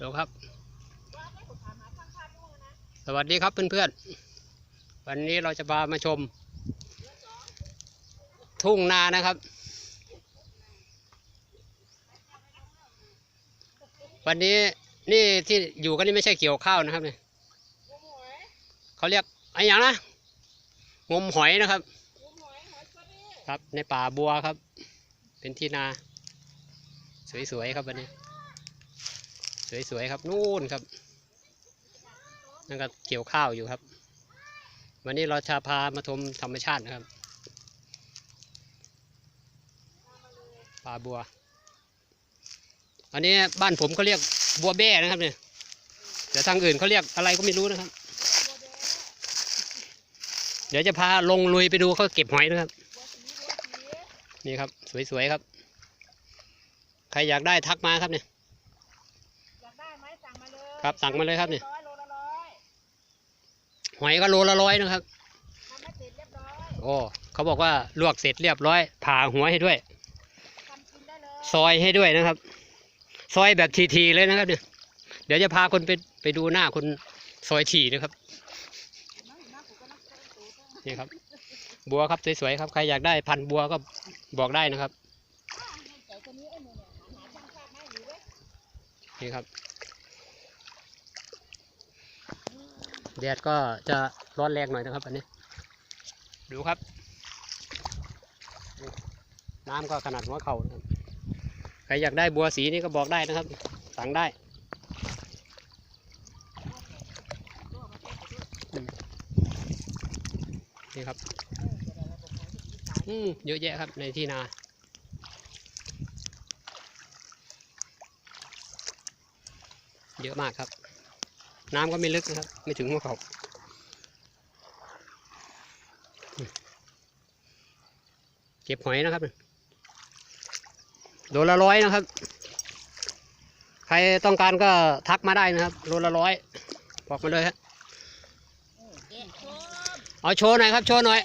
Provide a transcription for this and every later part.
เดี๋ยวครับ สวัสดีครับเพื่อนๆ วันนี้เราจะพามาชม ทุ่งนานะครับ วันนี้นี่ที่อยู่กันนี่ไม่ใช่เกี่ยวข้าวนะครับเนี่ยเขาเรียกอะไรอย่างนะงมหอยนะครับครับในป่าบัวครับ เป็นที่นา สวยๆครับวันนี้ สวยๆครับนู่นครับนั่นก็เกี่ยวข้าวอยู่ครับ วันนี้เราจะพามาชมธรรมชาตินะครับป่าบัว อันนี้บ้านผมเขาเรียกบัวแบ้นะครับเนี่ยแต่ทางอื่นเขาเรียกอะไรก็ไม่รู้นะครับ เดี๋ยวจะพาลงลุยไปดูเขาเก็บหอยนะครับ นี่ครับ สวยๆครับ ใครอยากได้ทักมาครับเนี่ยอยากได้ไหมสั่งมาเลย ครับสั่งมาเลยครับเนี่ยร้อยโลละร้อยหอยก็โลละร้อยนะครับทำให้เสร็จเรียบร้อยโอ้เขาบอกว่าลวกเสร็จเรียบร้อย ผ่าหัวให้ด้วยทำกินได้เลยซอยให้ด้วยนะครับ ซอยแบบทีๆเลยนะครับเนี่ยเดี๋ยวจะพาคนไปไปดูหน้าคนซอยทีนะครับนี่ครับ บัวครับสวยๆครับใครอยากได้พันธุ์บัวก็บอกได้นะครับแต่คนนี้ไอ้หนูเนี่ยหาช่างภาพมาให้อยู่เว้ย นี่ครับ แดดก็จะร้อนแรงหน่อยนะครับอันนี้ ดูครับ น้ำก็ขนาดหัวเข่านะครับใครอยากได้บัวสีนี้ก็บอกได้นะครับ สั่งได้อืมนี่ครับ อืมเยอะแยะครับในที่นาเยอะมากครับ น้ำก็ไม่ลึกนะครับ ไม่ถึงหัวเขาอืมเก็บหอยนะครับโลละร้อยนะครับ ใครต้องการก็ทักมาได้นะครับโลละร้อยบอกมาเลยฮะเอ๊ะโคมเอาโชว์หน่อยครับ โชว์หน่อย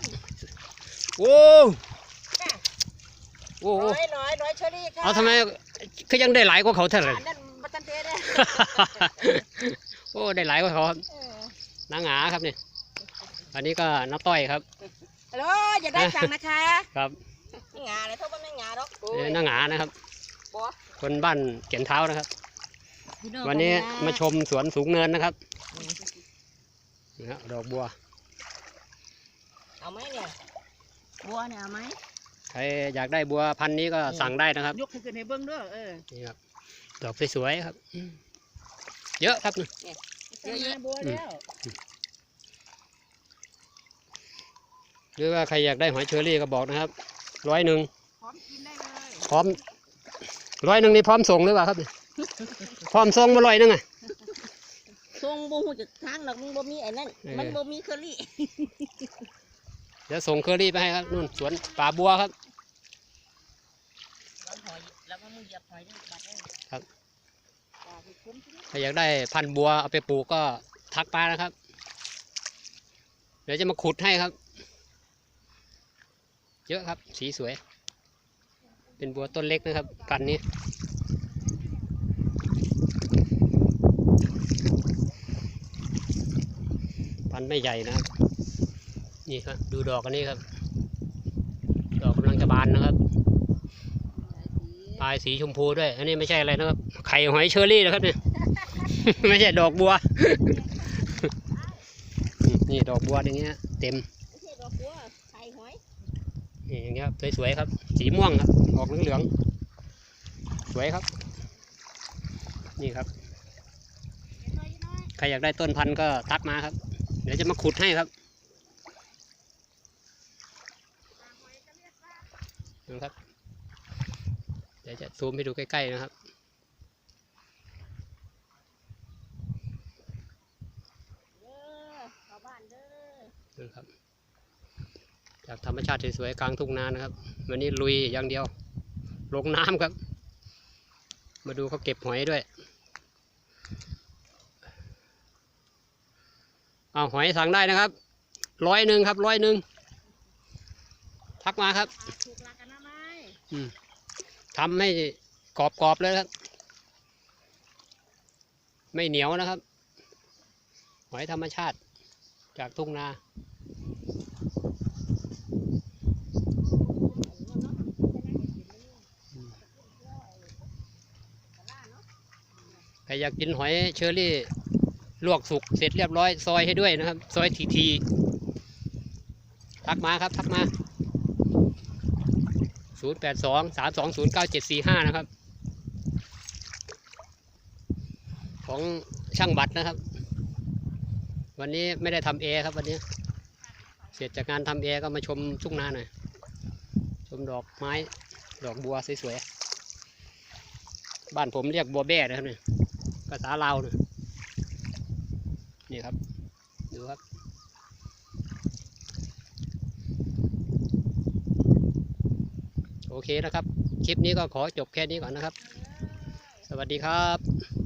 โอ้โอ้โหร้อยร้อยร้อยเชอรี่ค่ะเอาทำไมคือยังได้หลายกว่าเขาเท่าไหร่อันนั่นบัตตันเต้เนี่ย โอ้ได้หลายกว่าเขาครับเออน้าหงาครับเนี่ยอันนี้ก็น้าต้อยครับฮัลโหลอย่าได้สั่งนะคะครับไม่งาเลยเท่ากันไม่งาหรอกเอ่อน้าหงานะครับบัวคนบ้านเกียนเท้านะครับ วันนี้มาชมสวนสูงเนินนะครับนะฮะดอกบัว เอาไหมเนี่ยบัวเนี่ยเอาไหมใครอยากได้บัวพันธุ์นี้ก็สั่งได้นะครับ ยกขึ้นในเบื้องด้วยเออนี่ครับดอกสวยๆครับอืม เยอะครับนี่เยอะแยะบัวแล้วหรือว่าใครอยากได้หอยเชอรี่ก็บอกนะครับร้อยหนึ่งพร้อมกินได้เลยพร้อมร้อยหนึ่งนี่พร้อมส่งหรือเปล่าครับนี่พร้อมส่งมาร้อยหนึ่งอะทรงบ่หูจากทางหรอกมันบ่มีไอ้นั่นเออมันบ่มีเคอรี่เดี๋ยวส่งเคอรี่ไปให้ครับนู่นสวนป่าบัวครับแล้วหอยแล้วก็มือเหยียบหอยด้วยบัดเอ้ยครับ ปลาอยากได้พันธุ์บัวเอาไปปลูกก็ทักมานะครับ เดี๋ยวจะมาขุดให้ครับ เยอะครับ สีสวย เป็นบัวต้นเล็กนะครับ พันธุ์นี้พันธุ์ไม่ใหญ่นะครับนี่ครับดูดอกอันนี้ครับ ดอกกำลังจะบานนะครับ ปลายสีชมพูด้วย อันนี้ไม่ใช่อะไรนะครับ ไข่หอยเชอรี่นะครับเนี่ยไม่ใช่ดอกบัว นี่ดอกบัวอย่างเงี้ย เต็มนี่อย่างเงี้ยครับสวยๆครับ สีม่วงครับออกเหลืองๆสวยครับ นี่ครับ ใครอยากได้ต้นพันธุ์ก็ทักมาครับ เดี๋ยวจะมาขุดให้ครับนะครับ เดี๋ยวจะซูมให้ดูใกล้ๆนะครับ เด้อเข้าบ้านเด้อ นะครับ จากธรรมชาติสวยๆกลางทุ่งนานะครับ วันนี้ลุยอย่างเดียว ลงน้ำครับ มาดูเขาเก็บหอยด้วย เอาหอยสั่งได้นะครับ ร้อยหนึ่งครับร้อยหนึ่งทักมาครับถูกหลักอนามัยทำให้กรอบๆเลยครับ ไม่เหนียวนะครับ หอยธรรมชาติจากทุ่งนา ใครอยากกินหอยเชอรี่ลวกสุกเสร็จเรียบร้อย ซอยให้ด้วยนะครับ ซอยทีทีทักมาครับทักมา 0 8 2 3 2 0 9 7 4 5 นะครับ ของช่างบัตรนะครับ วันนี้ไม่ได้ทำแอร์ครับวันนี้ เสร็จจากงานทำแอร์ก็มาชมทุ่งนาหน่อย ชมดอกไม้ ดอกบัวสวยๆ บ้านผมเรียกบัวแบ้นะครับเนี่ย ภาษาลาวเนี่ยนี่ครับ ดูครับ โอเคนะครับ คลิปนี้ก็ขอจบแค่นี้ก่อนนะครับ สวัสดีครับ